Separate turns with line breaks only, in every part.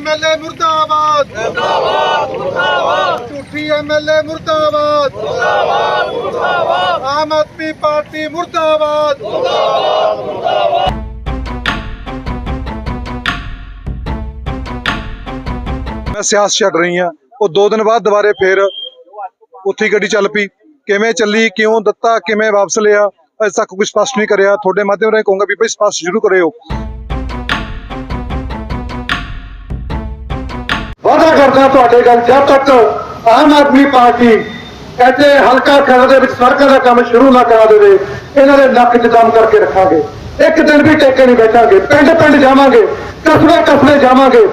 MLA ਮੁਰਦਾਬਾਦ ਮੁਰਦਾਬਾਦ ਮੁਰਦਾਬਾਦ ਝੂਠੀ ਐਮਐਲਏ ਮੁਰਦਾਬਾਦ ਮੁਰਦਾਬਾਦ ਮੁਰਦਾਬਾਦ ਆਮ ਆਦਮੀ ਪਾਰਟੀ ਮੁਰਦਾਬਾਦ ਮੈਂ ਸਿਆਸਤ ਛੱਡ ਰਹੀ ਆ ਉਹ ਦੋ ਦਿਨ ਬਾਅਦ ਦੁਬਾਰੇ ਫੇਰ ਉੱਥੇ ਹੀ ਗੱਡੀ ਚੱਲ ਪਈ ਕਿਵੇਂ ਚੱਲੀ ਕਿਉਂ ਦਿੱਤਾ ਕਿਵੇਂ ਵਾਪਸ ਲਿਆ ਅਜੇ ਤੱਕ ਕੋਈ ਸਪਸ਼ਟ ਨਹੀਂ ਕਰਿਆ ਤੁਹਾਡੇ ਮਾਧਿਅਮ ਰਾਹੀਂ ਕਹੂੰਗਾ ਵੀ ਭਾਈ ਸਪਸ਼ਟ ਜ਼ਰੂਰ ਕਰਿਓ
ਕਰਦਾ ਤੁਹਾਡੇ ਗੱਲ ਜਦ ਤੱਕ ਆਮ ਆਦਮੀ ਪਾਰਟੀ ਇੱਥੇ ਹਲਕਾ ਖੇਡ ਦੇ ਵਿੱਚ ਸੜਕਾਂ ਦਾ ਕੰਮ ਸ਼ੁਰੂ ਨਾ ਕਰਾ ਦੇਵੇ, ਇਹਨਾਂ ਦੇ ਨੱਕ 'ਚ ਦਮ ਕਰਕੇ ਰੱਖਾਂਗੇ। ਇੱਕ ਦਿਨ ਵੀ ਟੇਕੇ ਨਹੀਂ ਬੈਠਾਂਗੇ। ਪਿੰਡ ਪਿੰਡ ਜਾਵਾਂਗੇ ਕਸਬੇ ਕਸਬੇ ਜਾਵਾਂਗੇ।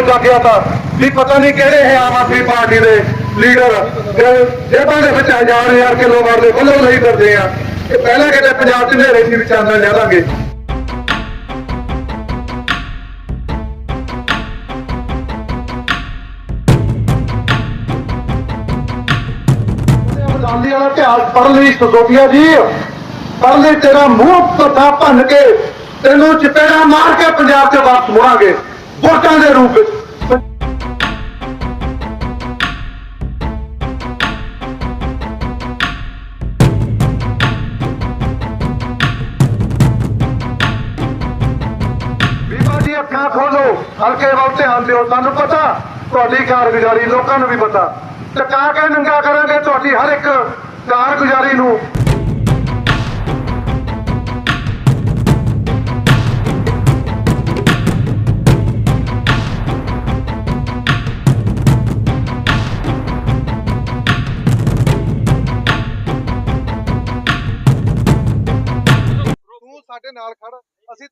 ਨਵਾਂ ਨਵਾਂ ਤਾਂ ਵੀ ਪਤਾ ਨਹੀਂ ਕਿਹੜੇ ਹੈ ਆਮ ਆਦਮੀ ਪਾਰਟੀ ਦੇ ਲੀਡਰ। ਜੇਬਾਂ ਦੇ ਵਿੱਚ ਹਜ਼ਾਰ ਹਜ਼ਾਰ ਕਿਲੋ ਵਰਦੇ ਬੱਲੇ ਲਈ ਕਰਦੇ ਆ। ਇਹ ਪਹਿਲਾਂ ਕਿਤੇ ਪੰਜਾਬ 'ਚ ਹਨੇਰੇ ਸੀ ਵੀ ਲੈ ਲਿਆ ਦਾਂਗੇ ਅਬਦਾਲੀ ਵਾਲਾ ਇਤਿਹਾਸ ਪੜ੍ਹ ਲਈ ਸੋਫੀਆ ਜੀ। ਪੜ੍ਹ ਲਈ ਤੇਰਾ ਮੂੰਹ ਪੱਥਾ ਭੰਨ ਕੇ ਤੈਨੂੰ ਚਪੇੜਾ ਮਾਰ ਕੇ ਪੰਜਾਬ 'ਚ ਵਾਪਸ ਮੁੜਾਂਗੇ। ਵੋਟਾਂ ਦੇ ਰੂਪ ਵਿੱਚ ਜੀ ਅੱਖਾਂ ਖੋਲੋ। ਹਲਕੇ ਵੱਲ ਧਿਆਨ ਦਿਓ। ਤੁਹਾਨੂੰ ਪਤਾ, ਤੁਹਾਡੀ ਕਾਰਗੁਜ਼ਾਰੀ ਲੋਕਾਂ ਨੂੰ ਵੀ ਪਤਾ। ਟਕਾ ਕੇ ਨੰਗਾ ਕਰਾਂਗੇ, ਤੁਹਾਡੀ ਹਰ ਇੱਕ ਕਾਰਗੁਜ਼ਾਰੀ ਨੂੰ।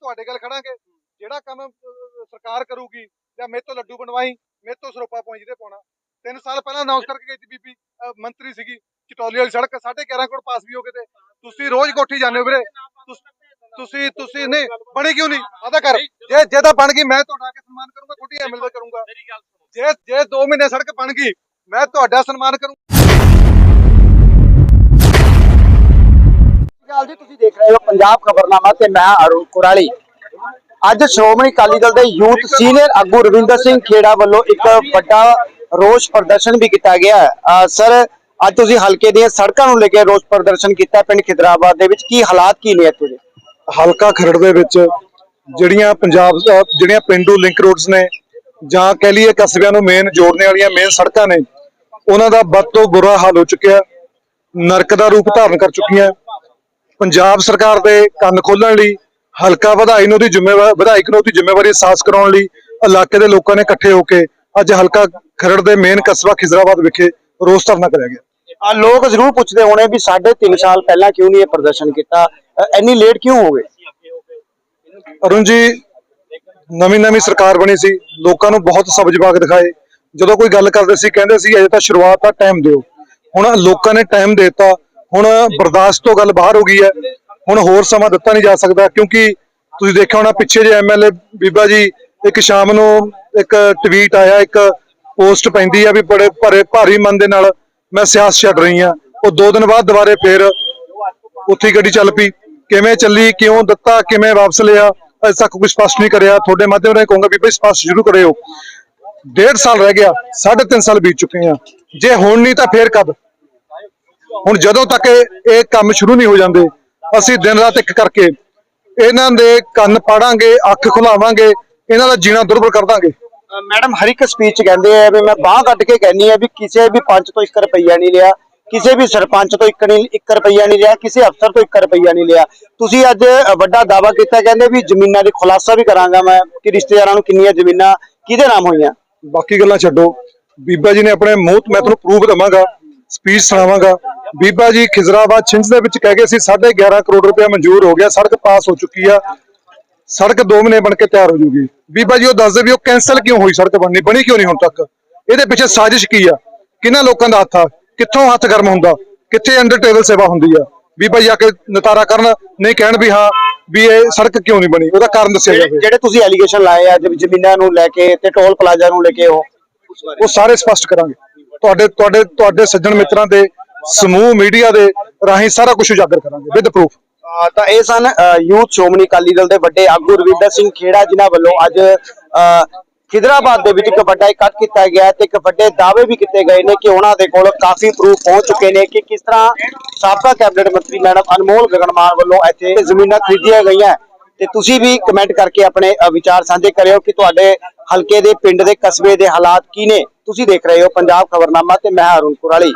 ਤੁਹਾਡੇ ਗੱਲ ਖੜਾਂਗੇ। ਜਿਹੜਾ ਕੰਮ ਸਰਕਾਰ ਕਰੂਗੀ ਜਾਂ ਮੇਰੇ ਤੋਂ ਲੱਡੂ ਬਣਵਾਈ ਮੇਰੇ ਤੋਂ ਸਰੋਪਾ ਪੁਆਇੰਟ ਜਿਹਦੇ ਪਾਉਣਾ। ਤਿੰਨ ਸਾਲ ਪਹਿਲਾਂ ਅਨਾਉਂਸ ਕਰਕੇ ਗਈ ਸੀ ਬੀਬੀ ਮੰਤਰੀ ਸੀਗੀ ਚਟੋਲੀ ਵਾਲੀ ਸੜਕ 11.5 ਕਰੋੜ ਪਾਸ ਵੀ ਹੋ ਗਏ ਤੇ। ਤੁਸੀਂ ਰੋਜ਼ ਕੋਠੀ ਜਾਂਦੇ ਹੋ ਵੀਰੇ। ਤੁਸ- ਤੁਸੀਂ ਨਹੀਂ ਬਣੀ ਕਿਉਂ ਨਹੀਂ? ਆਦਾ ਕਰ ਜੇ ਜੇ ਤਾਂ ਬਣ ਗਈ ਮੈਂ ਤੁਹਾਡਾ ਕੇ ਸਨਮਾਨ ਕਰੂੰਗਾ ਤੁਹਾਡੀ ਐਮਐਲਏ ਕਰੂੰਗਾ। ਜੇ ਜੇ 2 ਮਹੀਨੇ ਸੜਕ ਬਣ ਗਈ ਮੈਂ ਤੁਹਾਡਾ ਸਨਮਾਨ ਕਰੂੰ
ਰਹੇ ਹੋ ਪੰਜਾਬ ਖਬਰਨਾਮਾ ਤੇ ਮੈਂ ਅਰੁਣ ਕੁਰਾਲੀ। ਅੱਜ ਸ਼੍ਰੋਮਣੀ ਅਕਾਲੀ ਦਲ ਦੇ ਯੂਥ ਸੀਨੀਅਰ ਆਗੂ ਰਵਿੰਦਰ ਸਿੰਘ ਖੇੜਾ ਵੱਲੋਂ ਇੱਕ ਵੱਡਾ ਰੋਸ ਪ੍ਰਦਰਸ਼ਨ ਵੀ ਕੀਤਾ ਗਿਆ ਸਰ, ਅੱਜ ਤੁਸੀਂ ਹਲਕੇ ਦੀਆਂ ਸੜਕਾਂ ਨੂੰ ਲੈ ਕੇ ਰੋਸ ਪ੍ਰਦਰਸ਼ਨ ਕੀਤਾ ਪਿੰਡ ਖਿਦਰਾਬਾਦ ਦੇ ਵਿੱਚ। ਕੀ ਹਾਲਾਤ ਕੀ ਨੇ ਇੱਥੇ ਦੇ?
ਹਲਕਾ ਖਰੜ ਦੇ ਵਿੱਚ ਜਿਹੜੀਆਂ ਪੰਜਾਬ ਜਿਹੜੀਆਂ ਪਿੰਡੂ ਲਿੰਕ ਰੋਡਸ ਨੇ ਜਾਂ ਕਹਿ ਲਈਏ ਕਸਬਿਆਂ ਨੂੰ ਮੇਨ ਜੋੜਨੇ ਵਾਲੀਆਂ ਮੇਨ ਸੜਕਾਂ ਨੇ, ਉਹਨਾਂ ਦਾ ਵੱਧ ਤੋਂ ਬੁਰਾ ਹਾਲ ਹੋ ਚੁੱਕਿਆ ਨਰਕ ਦਾ ਰੂਪ ਧਾਰਨ ਕਰ ਚੁੱਕੀਆਂ ਪੰਜਾਬ ਸਰਕਾਰ ਦੇ ਕੰਨ ਖੋਲਣ ਲਈ ਹਲਕਾ ਵਧਾਈ ਨੂੰ ਉਹਦੀ ਜ਼ਿੰਮੇਵਾਰੀ ਵਿਧਾਇਕ ਨੂੰ ਉਹਦੀ ਜ਼ਿੰਮੇਵਾਰੀ ਅਹਿਸਾਸ ਕਰਾਉਣ ਲਈ ਇਲਾਕੇ ਦੇ ਲੋਕਾਂ ਨੇ ਇਕੱਠੇ ਹੋ ਕੇ ਅੱਜ ਹਲਕਾ ਖਰੜ ਦੇ ਮੇਨ ਕਸਬਾ ਖਿਜ਼ਰਾਬਾਦ ਵਿਖੇ ਰੋਸ ਧਰਨਾ ਕਰਿਆ ਗਿਆ।
ਆ ਲੋਕ ਜ਼ਰੂਰ ਪੁੱਛਦੇ ਹੋਣੇ ਵੀ ਸਾਢੇ 3 ਸਾਲ ਪਹਿਲਾਂ ਕਿਉਂ ਨਹੀਂ ਇਹ ਪ੍ਰਦਰਸ਼ਨ ਕੀਤਾ? ਇੰਨੀ ਲੇਟ ਕਿਉਂ ਹੋ ਗਏ?
ਅਰੁਣ ਜੀ ਨਵੀਂ ਨਵੀਂ ਸਰਕਾਰ ਬਣੀ ਸੀ ਲੋਕਾਂ ਨੂੰ ਬਹੁਤ ਸਬਜ ਬਾਗ ਦਿਖਾਏ। ਜਦੋਂ ਕੋਈ ਗੱਲ ਕਰਦੇ ਸੀ ਕਹਿੰਦੇ ਸੀ ਅਜੇ ਤਾਂ ਸ਼ੁਰੂਆਤ ਆ ਟਾਈਮ ਦਿਓ। ਹੁਣ ਲੋਕਾਂ ਨੇ ਟਾਈਮ ਦਿੱਤਾ ਹੁਣ ਬਰਦਾਸ਼ਤ ਤੋਂ ਗੱਲ ਬਾਹਰ ਹੋ ਗਈ ਹੈ। ਹੁਣ ਹੋਰ ਸਮਾਂ ਦਿੱਤਾ ਨਹੀਂ ਜਾ ਸਕਦਾ ਕਿਉਂਕਿ ਤੁਸੀਂ ਦੇਖਿਆ ਹੋਣਾ ਪਿੱਛੇ ਜੇ ਐਮਐਲਏ ਬੀਬਾ ਜੀ ਇੱਕ ਸ਼ਾਮ ਨੂੰ ਇੱਕ ਟਵੀਟ ਆਇਆ, ਇੱਕ ਪੋਸਟ ਪੈਂਦੀ ਆ ਵੀ ਬੜੇ ਭਾਰੇ ਭਾਰੀ ਮਨ ਦੇ ਨਾਲ ਮੈਂ ਸਿਆਸਤ ਛੱਡ ਰਹੀ ਆ ਉਹ ਦੋ ਦਿਨ ਬਾਅਦ ਦੁਬਾਰੇ ਫੇਰ ਉੱਥੇ ਗੱਡੀ ਚੱਲ ਪਈ। ਕਿਵੇਂ ਚੱਲੀ, ਕਿਉਂ ਦਿੱਤਾ, ਕਿਵੇਂ ਵਾਪਸ ਲਿਆ, ਅਜੇ ਤੱਕ ਕੋਈ ਸਪਸ਼ਟ ਨਹੀਂ ਕਰਿਆ। ਤੁਹਾਡੇ ਮਾਧਿਅਮ ਰਾਹੀਂ ਕਹੂੰਗਾ ਵੀ ਭਾਈ ਸਪਸ਼ਟ ਜ਼ਰੂਰ ਕਰਿਓ। ਡੇਢ ਸਾਲ ਰਹਿ ਗਿਆ, ਸਾਢੇ ਤਿੰਨ ਸਾਲ ਬੀਤ ਚੁੱਕੇ ਆ ਜੇ ਹੁਣ ਨਹੀਂ ਤਾਂ ਫੇਰ ਕਦ? ਹੁਣ ਜਦੋਂ ਤੱਕ ਇਹ ਕੰਮ ਸ਼ੁਰੂ ਨਹੀਂ ਹੋ ਜਾਂਦੇ ਅਸੀਂ ਦਿਨ ਰਾਤ ਇੱਕ ਕਰਕੇ ਇਹਨਾਂ ਦੇ ਕੰਨ ਪਾੜਾਂਗੇ ਅੱਖ ਖੁਲਾਵਾਂਗੇ ਇਹਨਾਂ ਦਾ ਜੀਣਾ ਦੁਰਬਲ ਕਰ ਦਾਂਗੇ।
ਮੈਡਮ ਹਰ ਇੱਕ ਸਪੀਚ ਕਹਿੰਦੇ ਆ ਵੀ ਮੈਂ ਬਾਹ ਕੱਢ ਕੇ ਕਹਿੰਨੀ ਆ ਵੀ ਕਿਸੇ ਵੀ ਪੰਚ ਤੋਂ 1 ਰੁਪਈਆ ਨਹੀਂ ਲਿਆ ਕਿਸੇ ਵੀ ਸਰਪੰਚ ਤੋਂ 1 ਨਹੀਂ 1 ਰੁਪਈਆ ਨਹੀਂ ਲਿਆ ਕਿਸੇ ਅਫਸਰ ਤੋਂ 1 ਰੁਪਈਆ ਨਹੀਂ ਲਿਆ। ਤੁਸੀਂ ਅੱਜ ਵੱਡਾ ਦਾਵਾ ਕੀਤਾ ਕਹਿੰਦੇ ਵੀ ਜ਼ਮੀਨਾਂ ਦੀ ਖੁਲਾਸਾ ਵੀ ਕਰਾਂਗਾ ਮੈਂ ਕਿ ਰਿਸ਼ਤੇਦਾਰਾਂ ਨੂੰ ਕਿੰਨੀਆਂ ਜ਼ਮੀਨਾਂ ਕਿਹਦੇ ਨਾਮ ਹੋਈਆਂ?
ਬਾਕੀ ਗੱਲਾਂ ਛੱਡੋ। ਬੀਬਾ ਜੀ ਨੇ ਆਪਣੇ ਮੂੰਹ ਤੋਂ ਮੈਂ ਤੁਹਾਨੂੰ ਪ੍ਰੂਫ ਦਵਾਂਗਾ। ਸਪੀਚ ਸੁਣਾਵਾਂਗਾ। ਬੀਬਾ ਜੀ ਖਿਜ਼ਰਾਬਾਦ ਛਿੰਝ ਦੇ ਵਿੱਚ ਕਹਿ ਗਏ ਸੀ 11.5 ਕਰੋੜ ਰੁਪਏ ਮਨਜ਼ੂਰ ਹੋ ਗਿਆ ਸੜਕ ਪਾਸ ਹੋ ਚੁੱਕੀ ਆ। ਸੜਕ 2 ਮਹੀਨੇ ਬਣ ਕੇ ਤਿਆਰ ਹੋ ਜੂਗੀ। ਬੀਬਾ ਜੀ ਉਹ ਦੱਸਦੇ ਵੀ ਉਹ ਕੈਨਸਲ ਕਿਉਂ ਹੋਈ ਸੜਕ ਬਣਨੀ ਬਣੀ ਕਿਉਂ ਨਹੀਂ ਹੁਣ ਤੱਕ? ਇਹਦੇ ਪਿੱਛੇ ਸਾਜ਼ਿਸ਼ ਕੀ ਆ? ਕਿਹਨਾਂ ਲੋਕਾਂ ਦਾ ਹੱਥ ਆ? ਕਿੱਥੋਂ ਹੱਥ ਗਰਮ ਹੁੰਦਾ? ਕਿੱਥੇ ਅੰਡਰ ਟੇਬਲ ਸੇਵਾ ਹੁੰਦੀ ਆ? ਬੀਬਾ ਜੀ ਆ ਕੇ ਨਤਾਰਾ ਕਰਨ ਨਹੀਂ ਕਹਿਣ ਵੀ ਹਾਂ ਵੀ ਇਹ ਸੜਕ ਕਿਉਂ ਨਹੀਂ ਬਣੀ? ਉਹਦਾ ਕਾਰਨ ਦੱਸਿਆ ਜਾਵੇ।
ਜਿਹੜੇ ਤੁਸੀਂ ਐਲੀਗੇਸ਼ਨ ਲਾਏ ਆ ਜ਼ਮੀਨਾਂ ਨੂੰ ਲੈ ਕੇ ਤੇ ਟੋਲ ਪਲਾਜ਼ਾ ਨੂੰ ਲੈ ਕੇ ਉਹ?
ਉਹ ਸਾਰੇ ਸਪਸ਼ਟ ਕਰਾਂਗੇ। ਤੁਹਾਡੇ ਤੁਹਾਡੇ ਤੁਹਾਡੇ ਸੱਜਣ ਮਿੱਤਰਾਂ ਦੇ, ਸਮੂਹ ਮੀਡੀਆ ਦੇ ਰਾਹੀਂ ਸਾਰਾ ਕੁਝ ਉਜਾਗਰ ਕਰਾਂਗੇ ਵਿਦ ਪ੍ਰੂਫ
ਤਾਂ ਇਹ ਸਨ ਯੂਥ ਸ਼੍ਰੋਮਣੀ ਅਕਾਲੀ ਦਲ ਦੇ ਵੱਡੇ ਆਗੂ ਰਵਿੰਦਰ ਸਿੰਘ ਖੇੜਾ ਜਿਨ੍ਹਾਂ ਵੱਲੋਂ ਅੱਜ ਖਿਦਰਾਬਾਦ ਦੇ ਵਿੱਚ ਇੱਕ ਵੱਡਾ ਇਕੱਠ ਕੀਤਾ ਗਿਆ ਤੇ ਇੱਕ ਵੱਡੇ ਦਾਅਵੇ ਵੀ ਕੀਤੇ ਗਏ ਨੇ ਕਿ ਉਹਨਾਂ ਦੇ ਕੋਲ ਕਾਫੀ ਪ੍ਰੂਫ ਪਹੁੰਚ ਚੁੱਕੇ ਨੇ ਕਿ ਕਿਸ ਤਰ੍ਹਾਂ ਸਾਬਕਾ ਕੈਬਨਿਟ ਮੰਤਰੀ ਮੈਡਮ ਅਨਮੋਲ ਗਗਨਮਾਨ ਵੱਲੋਂ ਇੱਥੇ ਜ਼ਮੀਨਾਂ ਖਰੀਦੀਆਂ ਗਈਆਂ ਤੇ ਤੁਸੀਂ ਵੀ ਕਮੈਂਟ ਕਰਕੇ ਆਪਣੇ ਵਿਚਾਰ ਸਾਂਝੇ ਕਰਿਓ ਕਿ ਤੁਹਾਡੇ ਹਲਕੇ ਦੇ ਪਿੰਡ ਦੇ ਕਸਬੇ ਦੇ ਹਾਲਾਤ ਕੀ ਨੇ? ਤੁਸੀਂ ਦੇਖ ਰਹੇ ਹੋ ਪੰਜਾਬ ਖਬਰਨਾਮਾ ਤੇ ਮੈਂ ਅਰੁਣ ਕੁਰਾਲੀ।